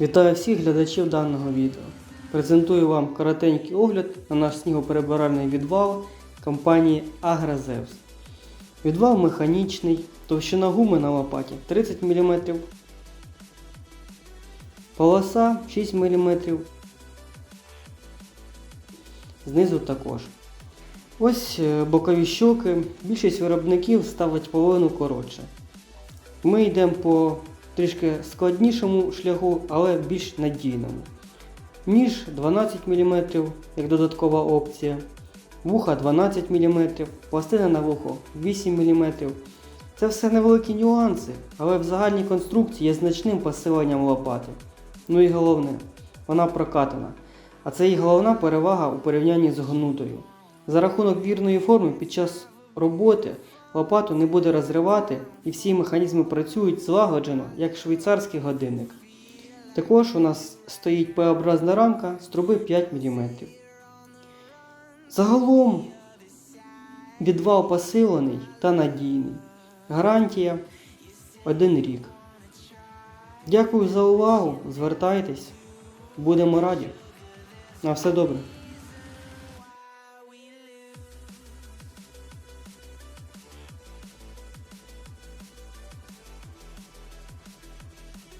Вітаю всіх глядачів даного відео. Презентую вам коротенький огляд на наш снігоперебиральний відвал компанії Агрозевс. Відвал механічний, товщина гуми на лопаті 30 мм, полоса 6 мм, знизу також. Ось е, бокові щоки. Більшість виробників ставить половину коротше. Ми йдемо по трішки складнішому шляху, але більш надійному. Ніж 12 мм, як додаткова опція, вуха 12 мм, пластина на вухо 8 мм. Це все невеликі нюанси, але в загальній конструкції є значним посиленням лопати. Ну і головне, вона прокатана. А це її головна перевага у порівнянні з гнутою. За рахунок вірної форми під час роботи лопату не буде розривати і всі механізми працюють злагоджено, як швейцарський годинник. Також у нас стоїть П-образна рамка з труби 5 мм. Загалом відвал посилений та надійний. Гарантія 1 рік. Дякую за увагу. Звертайтесь. Будемо раді. На все добре.